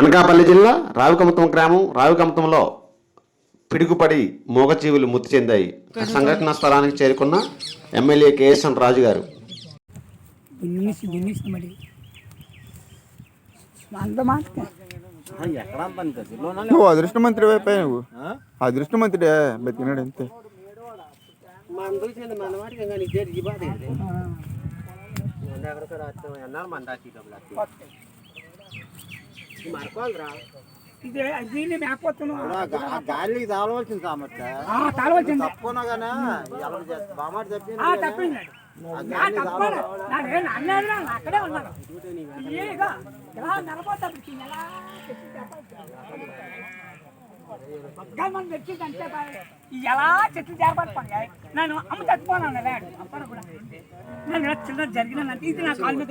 అనకాపల్లి జిల్లా రావికమతం గ్రామం రావికమతంలో పిడుగుపడి మూగజీవులు మృతి చెందాయి. సంఘటనా స్థలానికి చేరుకున్న ఎమ్మెల్యే కేఎస్ఎన్ రాజు గారు. నువ్వు అదృష్టమంతుడి వైపు నువ్వు. అదృష్టమంతుడే బతికినాడు అంతే. మన మరకోవాలిరా. ఇదే దీన్ని మేకపోతున్నావు గాలికి తాగవలసింది సామర్థ్య తాళవచ్చింది తప్పుకున్నా కానీ బామాట చెప్పింది తప్పింది అన్నాడు అక్కడే ఉన్నాను. ఇలా మనం ఎలా చెట్లు చేరబడిపోయాయి నేను అమ్మ చచ్చిపోనాను లేడు కూడా. నేను చిన్న జరిగిన ఇది నా కాలు మీద